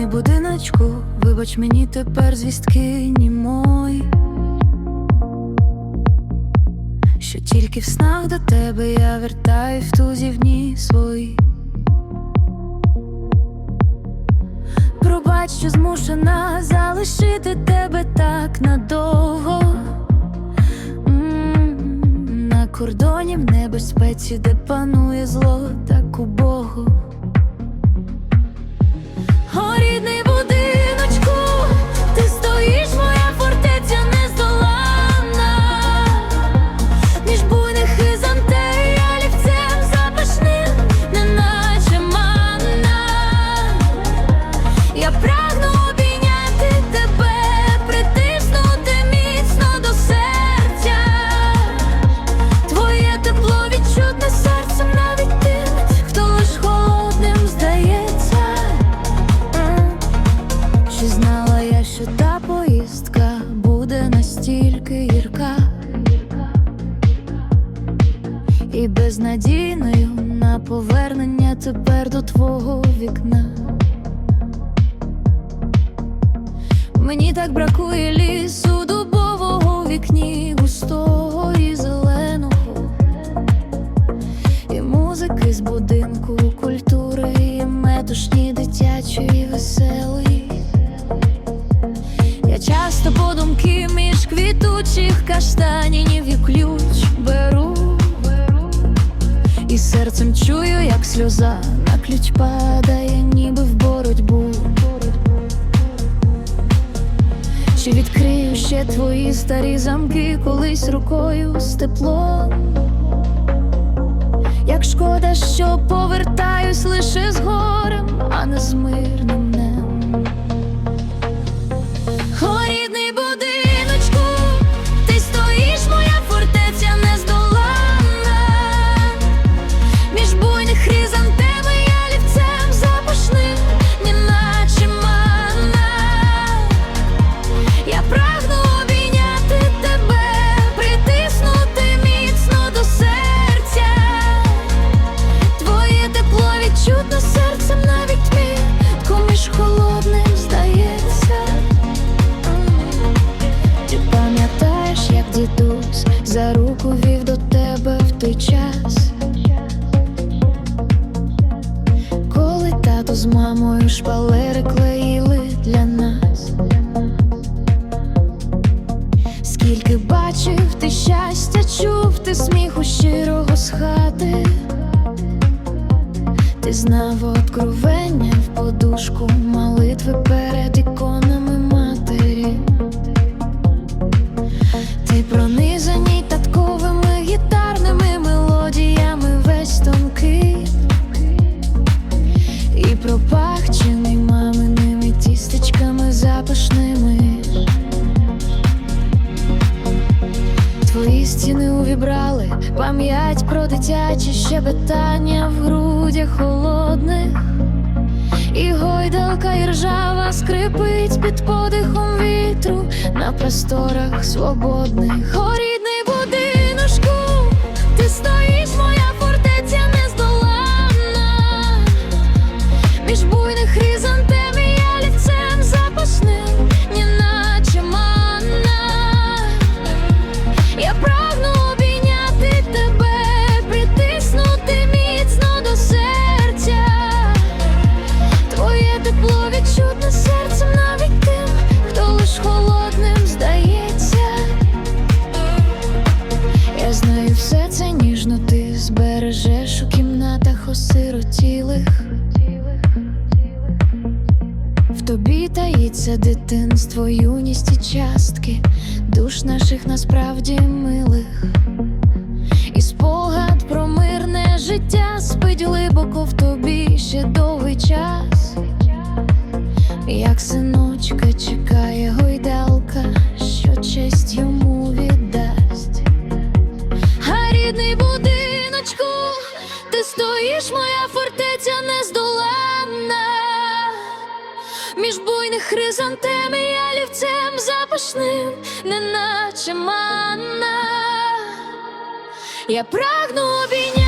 Людний будиночку, вибач мені тепер звістки німої Що тільки в снах до тебе я вертаю в тузівні свої. Пробач, що змушена залишити тебе так надовго. На кордоні в небезпеці, де панує зло так убого настільки гірка і безнадійною на повернення тепер до твого вікна. Мені так бракує лісу дубового вікні густого і Часто подумки між квітучих каштанів і ключ беру, і серцем чую, як сльоза на ключ падає, ніби в боротьбу. Чи відкрию ще твої старі замки колись рукою з теплом? Як шкода, що повертаюсь лише з горем, а не з мирним з мамою шпалери клеїли для нас. Скільки бачив ти щастя, чув ти сміху щирого з хати. Ти знав откровення в подушку, молитви перед іконами пропахчений маминими тістечками запашними. Твої стіни увібрали пам'ять про дитячі щебетання в грудях холодних, і гойдалка і ржава скрипить під подихом вітру на просторах свободних. О, між буйних дитинство, юність і частки душ наших насправді милих. І спогад про мирне життя спить глибоко в тобі ще довгий час. Як синочка чекає гойдалка, що честь йому віддасть. А рідний будиночку, ти стоїш, моя фортеця Між буйних хризантем і ялівцем запашним, неначе манна. Я прагну обійняти